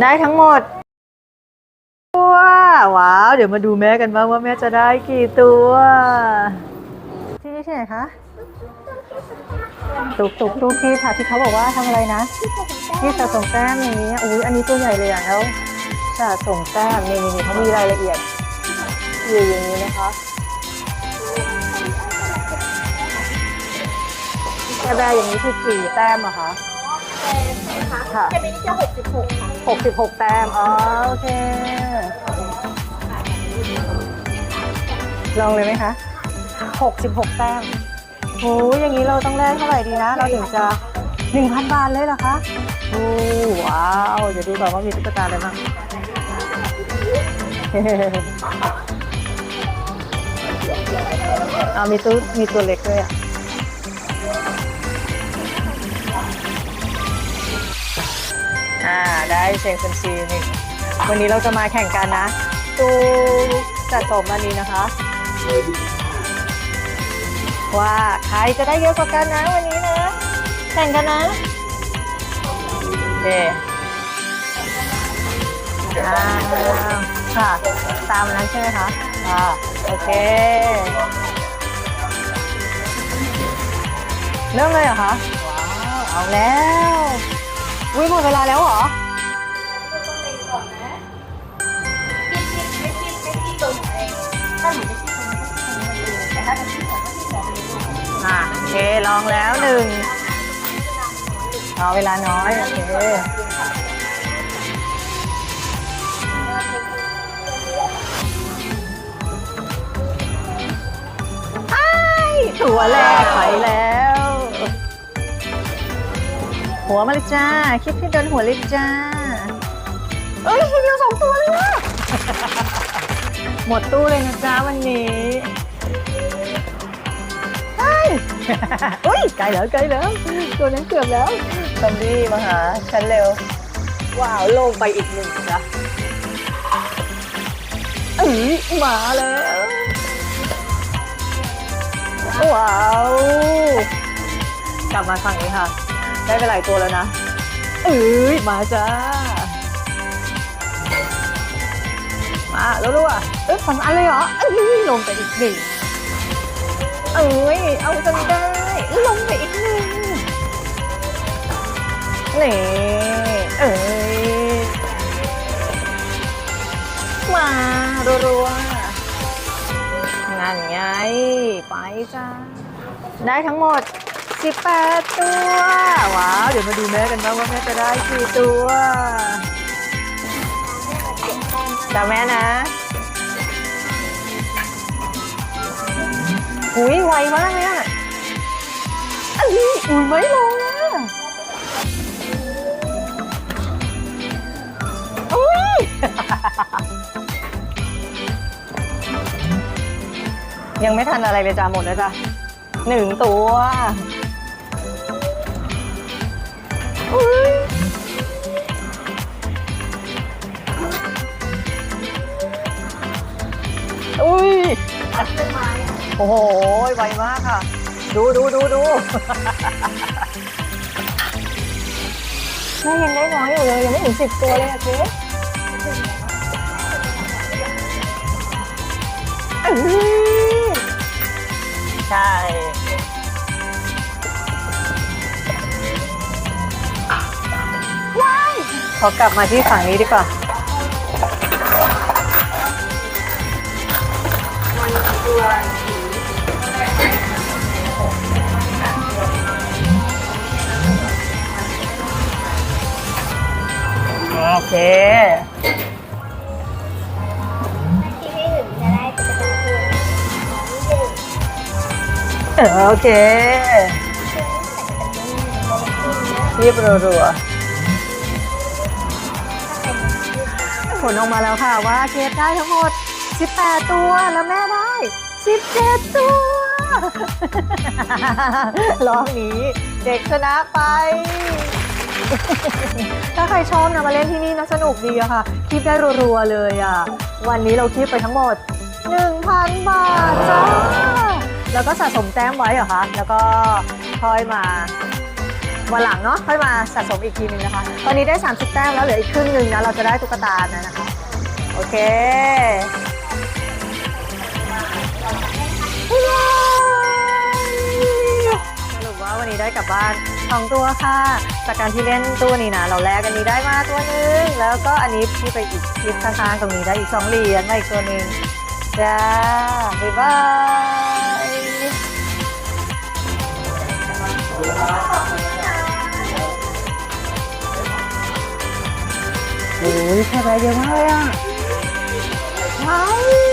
ได้ทั้งหมดตัวว้าว เดี๋ยวมาดูแม่กันบ้างว่าแม่จะได้กี่ตัว ที่นี่ที่ไหนคะตุกตุกตุกที่ค่ะที่เขาบอกว่าทำอะไรนะ ที่สะสมแต้มนี้อุ้ยอันนี้ตัวใหญ่เลยอะแล้วสะสมแต้มนี่นี่นี่เขามีรายละเอียดอยู่อย่างนี้นะคะแค่แบร์อย่างนี้คือกี่แต้มอะคะ ค่ะ จะเป็นที่หกสิบหกค่ะหกสิบหกแต้ม อ๋อ โอเค ลองเลยไหมคะหกสิบหกแต้มโอ้ยอย่างนี้เราต้องได้เท่าไหร่ดีนะ เราถึงจะหนึ่งพันบาทเลยเหรอคะโอ้ว้าว เดี๋ยวดูก่อนว่ามีตุ๊กตาอะไรบ้าง เอามีตู้มีตัวเล็กด้วยอะ ได้เชียงซันซีนี่วันนี้เราจะมาแข่งกันนะตู้สะสมอันนี้นะคะ ว่าใครจะได้เยอะกว่ากันนะวันนี้นะ แข่งกันนะโอเคอ่าค่ะ ตามนั้นใช่ไหมคะค่ะโอเค เริ่มเลยเหรอคะ ว้าว เอาแล้ว อุ้ยหมดเวลาแล้วเหรอ ลองแล้วหนึ่งเอาเวลาน้อย โอเคอ้ายตัวแรกไปแล้ว หัวมาเลยจ้า คิดที่โดนหัวเลยจ้า เอ้ยทีเดียวสองตัวเลยอะหมดตู้เลยนะจ้าวันนี้ใช่ อุ้ยไกลแล้วไกลแล้ว ตัวนั้นเกือบแล้วซอมบี้มาหาฉันเร็ว ว้าวลงไปอีกหนึ่งจ้ะเอ้ยมาแล้วว้าว กลับมาฝั่งนี้ค่ะ ได้ไปหลายตัวแล้วนะเอ้ยมาจ้า มาแล้วลูกอะเอ้ยสองอันเลยเหรอเอ้ยลงไปอีกหนึ่ง เอ้ย เอาจนได้ ลงไปอีกหนึ่งนี่เอ้ย มารัวๆนั่นไง ไปจ้า ได้ทั้งหมด 18 ตัว ว้าว เดี๋ยวมาดูแม่กันบ้างว่าแม่จะได้กี่ตัวจ้าแม่นะ อุ้ยไวมากเลยอะอันนี้อุ้ยไม่ลงอะอุ้ยยังไม่ทันอะไรเลยจ้าหมดแล้วจ้ะหนึ่งตัวอุ้ยอุ้ย โอ้โห ไวมากค่ะ ดูดูดูดูแม่ยังได้น้อยอยู่เลย ยังไม่ถึงสิบตัวเลยอะเจ๊อื้อใช่ ว้าย ขอกลับมาที่ฝั่งนี้ดีกว่า โอเคที่ให้หนึ่งจะได้จะเป็นตัวที่หนึ่งโอเคเรียบรัวๆผลออกมาแล้วค่ะว่าเคสได้ทั้งหมด 18 ตัวแล้วแม่ได้ 17 ตัวรอบนี้เด็กชนะไป ถ้าใครชอบนะมาเล่นที่นี่นะสนุกดีอะค่ะคีบได้รัวๆเลยอะวันนี้เราคีบไปทั้งหมด 1,000 บาทจ้าแล้วก็สะสมแต้มไว้เหรอคะ แล้วก็ค่อยมาวันหลังเนาะค่อยมาสะสมอีกทีหนึงนะคะ ตอนนี้ได้ 30 แต้มแล้วเหลืออีกครึ่งหนึ่งนะเราจะได้ตุ๊กตานะนะคะ โอเค ได้กลับบ้านสองตัวค่ะ จากการที่เล่นตู้นี้นะ เราแลกอันนี้ได้มาตัวนึง แล้วก็อันนี้ที่ไปอีกคลิปข้างๆตรงนี้ได้อีกสองเหรียญมาอีกตัวนึงจ้าบ๊ายบายโอ้ยแค่ไรเดียวมากเลยอะว้าว